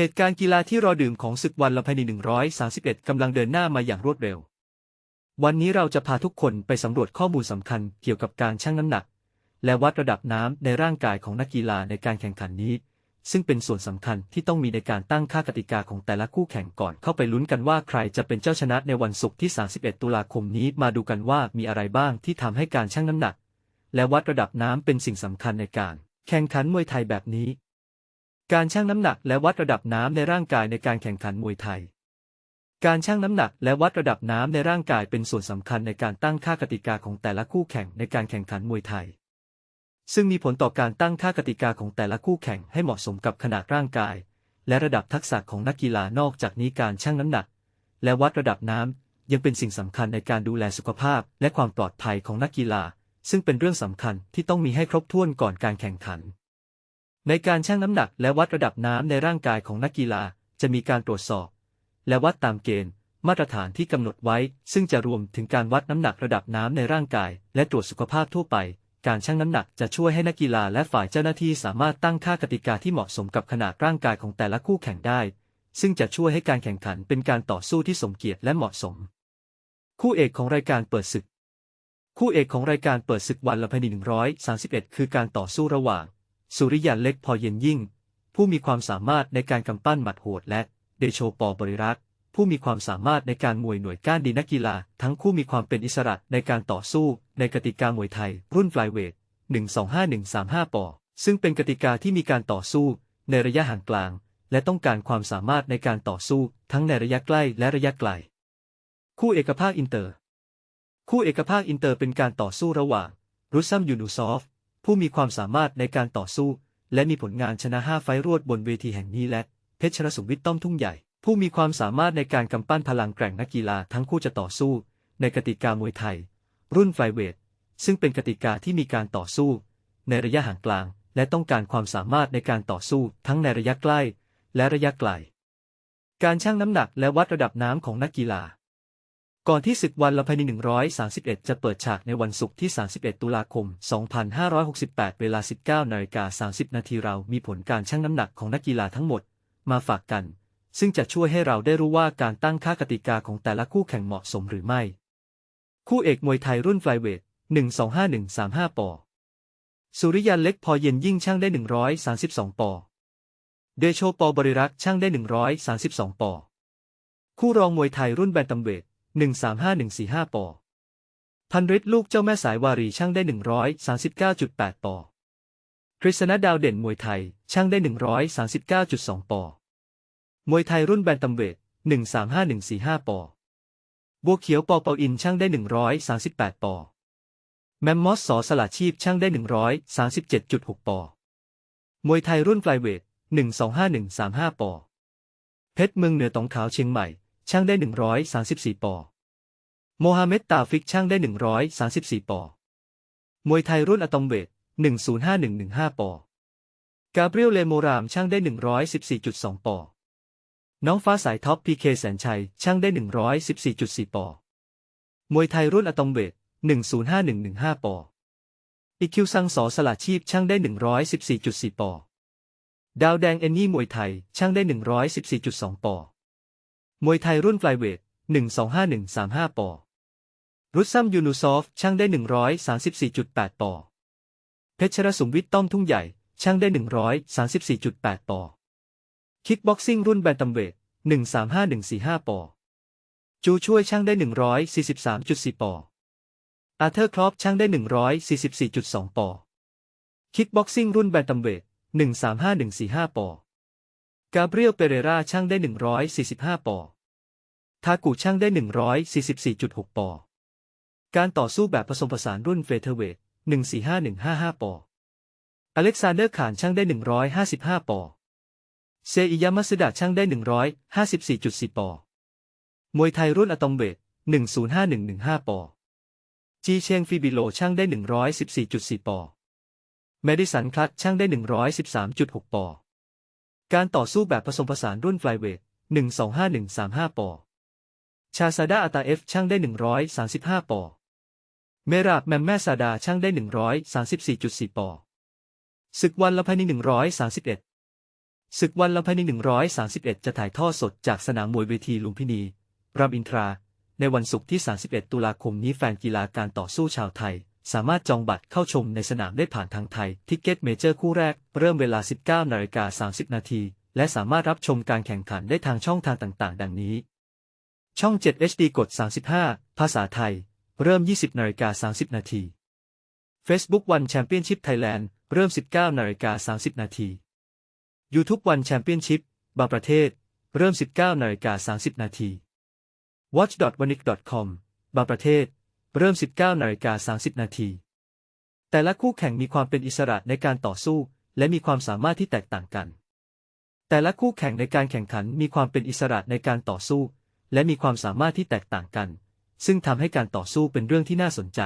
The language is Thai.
เหตุการณ์กีฬาที่รอดื่มของศึกวันละพัน131 กำลังเดินหน้ามาอย่างรวดเร็ว วันนี้เราจะพาทุกคนไปสำรวจข้อมูลสำคัญเกี่ยวกับการชั่งน้ำหนัก และวัดระดับน้ำในร่างกายของนักกีฬาในการแข่งขันนี้ ซึ่งเป็นส่วนสำคัญที่ต้องมีในการตั้งค่ากติกาของแต่ละคู่แข่งก่อนเข้าไปลุ้นกันว่าใครจะเป็นเจ้าชนะในวันศุกร์ที่ 31 ตุลาคมนี้มาดูกันว่ามีอะไรบ้างที่ทำให้การชั่งน้ำหนัก และวัดระดับน้ำเป็นสิ่งสำคัญในการ แข่งขันมวยไทยแบบนี้ การชั่งน้ำหนักและวัดระดับน้ำในร่างกายในการแข่งขันมวยไทย การชั่งน้ำหนักและวัดระดับน้ำในร่างกายเป็นส่วนสำคัญในการตั้งค่ากติกาของแต่ละคู่แข่งในการแข่งขันมวยไทย ซึ่งมีผลต่อการตั้งค่ากติกาของแต่ละคู่แข่งให้เหมาะสมกับขนาดร่างกาย และระดับทักษะของนักกีฬานอกจากนี้การชั่งน้ำหนัก และวัดระดับน้ำยังเป็นสิ่งสำคัญในการดูแลสุขภาพ และความปลอดภัยของนักกีฬา ซึ่งเป็นเรื่องสำคัญที่ต้องมีให้ครบถ้วนก่อนการแข่งขัน ในการชั่งน้ำหนักและวัดระดับน้ำในร่างกายของนักกีฬาจะมีการตรวจสอบ และวัดตามเกณฑ์ มาตรฐานที่กำหนดไว้ ซึ่งจะรวมถึงการวัดน้ำหนักระดับน้ำในร่างกาย และตรวจสุขภาพทั่วไป การชั่งน้ำหนักจะช่วยให้นักกีฬาและฝ่ายเจ้าหน้าที่สามารถตั้งค่ากติกาที่เหมาะสมกับขนาดร่างกายของแต่ละคู่แข่งได้ ซึ่งจะช่วยให้การแข่งขันเป็นการต่อสู้ที่สมเกียรติและเหมาะสม คู่เอกของรายการเปิดศึก คู่เอกของรายการเปิดศึกวันละพันหนึ่งร้อยสาสิบเอ็ดคือการต่อสู้ระหว่าง สุริยันเล็กพอเย็นยิ่ง ผู้มีความสามารถในการกำปั้นหมัดโหดและเดโชปอบริรักษ์ผู้มีความสามารถในการมวยหน่วยก้านดีนักกีฬา ทั้งคู่มีความเป็นอิสระในการต่อสู้ในกติกามวยไทย รุ่นฟลายเวท 125135 ปอ ซึ่งเป็นกติกาที่มีการต่อสู้ในระยะห่างกลาง และต้องการความสามารถในการต่อสู้ทั้งในระยะใกล้และระยะไกล คู่เอกภาคอินเตอร์ คู่เอกภาคอินเตอร์เป็นการต่อสู้ระหว่าง รุซัมยูนูซอฟ ผู้มีความสามารถในการต่อสู้ และมีผลงานชนะ5ไฟต์รวดบนเวทีแห่งนี้และ เพชรสุวิทย์ต้อมทุ่งใหญ่ ผู้มีความสามารถในการกำปั้นพลังแกร่งนักกีฬาทั้งคู่จะต่อสู้ ในกติกามวยไทย รุ่นไฟเวทซึ่งเป็นกติกาที่มีการต่อสู้ ในระยะห่างกลาง และต้องการความสามารถในการต่อสู้ ทั้งในระยะใกล้ และระยะไกล การชั่งน้ำหนักและวัดระดับน้ำของนักกีฬา ก่อนที่ศึกวันละพัน131 จะเปิดฉากในวันศุกร์ที่ 31 ตุลาคม 2568 เวลา 19นาฬิกา30 นาทีเรามีผลการชั่งน้ำหนักของนักกีฬาทั้งหมด มาฝากกัน ซึ่งจะช่วยให้เราได้รู้ว่าการตั้งค่ากติกาของแต่ละคู่แข่งเหมาะสมหรือไม่ คู่เอกมวยไทยรุ่นไฟเวท 125135 ปอ สุริยันเล็กพอเย็นยิ่งช่างได้ 132 ปอ เดโชปอบริรักษ์ช่างได้ 132 ปอ คู่รองมวยไทยรุ่นแบนตัมเวท 135145 ปอ พันฤทธิ์ลูกเจ้าแม่สายวารีช่างได้ 139.8 ปอ กฤษณดาวเด่นมวยไทยช่างได้ 139.2 ปอ มวยไทยรุ่นแบนตัมเวท135145 ปอ บัวเขียวปอเปาอินช่างได้ 138 ปอ แมมมอสสอสละชีพช่างได้ 137.6 ปอ มวยไทยรุ่นไฟเวท125135 ปอ เพชรเมืองเหนือตองขาวเชียงใหม่ ช่างได้ 134 ปอ โมฮัมเหม็ดตาฟิกช่างได้ 134 ปอ มวยไทยรุ่นอะตอมเวท 105115 ปอ กาเบรียลเลโมรามช่างได้ 114.2 ปอ น้องฟ้าสายท็อปพีเคแสนชัยช่างได้ 114.4 ปอ มวยไทยรุ่นอะตอมเวท 105115 ปอ อีคิวซังสอสละชีพช่างได้ 114.4 ปอ ดาวแดงเอนนี่มวยไทยช่างได้ 114.2 ปอ มวยไทยรุ่นไฟเวท 125135 ปอ รุสซัมยูนูซอฟ ช่างได้ 134.8 ปอ เพชรสุมวิทต้อมทุ่งใหญ่ ช่างได้ 134.8 ปอ คิกบ็อกซิ่งรุ่นแบนตัมเวท 135145 ปอ จูช่วยช่างได้ 143.4 ปอ อาเธอร์ครอปช่างได้ 144.2 ปอ คิกบ็อกซิ่งรุ่นแบนตัมเวท 135145 ปอ กาเบรียลเปเรราช่างได้ 145 ปอ ทากุช่างได้ 144.6 ปอ การต่อสู้แบบผสมผสานรุ่นเฟเธอร์เวท145155 ปอ อเล็กซานเดอร์ขานช่างได้ 155 ปอ เซอิยามัสดะช่างได้ 154.4 ปอ มวยไทยรุ่นอะตอมเวท105115 ปอ จีเชงฟิบิโลช่างได้ 114.4 ปอ เมดิสันคลัตช่างได้ 113.6 ปอ การต่อสู้แบบผสมผสานรุ่นไฟเวท125135 ปอ ชาซาดาอัตาเอฟช่างได้ 135 ปอ เมราบแมมแม่ซาดาช่างได้ 134.4 ปอ ศึกวันละพันหนึ่งร้อยสามสิบเอ็ดศึกวันละพันหนึ่งร้อยสามสิบเอ็ดจะถ่ายทอดสดจากสนามมวยเวทีลุมพินีรามอินทรา ในวันศุกร์ที่ 31 ตุลาคมนี้แฟนกีฬาการต่อสู้ชาวไทย สามารถจองบัตรเข้าชมในสนามได้ผ่านทางไทยทิกเก็ตเมเจอร์คู่แรก เริ่มเวลา 19นาฬิกา30 นาที และสามารถรับชมการแข่งขันได้ทางช่องทางต่าง ๆ ดังนี้ ช่อง 7 HD กด 35 ภาษาไทย เริ่ม 20นาฬิกา30 นาที Facebook One Championship Thailand เริ่ม 19นาฬิกา30 นาที YouTube One Championship บางประเทศ เริ่ม 19นาฬิกา30 นาที watch.wanik.com บางประเทศ เริ่ม 19นาฬิกา30 นาที แต่ละคู่แข่งมีความเป็นอิสระในการต่อสู้ และมีความสามารถที่แตกต่างกัน แต่ละคู่แข่งในการแข่งขันมีความเป็นอิสระในการต่อสู้ และมีความสามารถที่แตกต่างกัน ซึ่งทำให้การต่อสู้เป็นเรื่องที่น่าสนใจ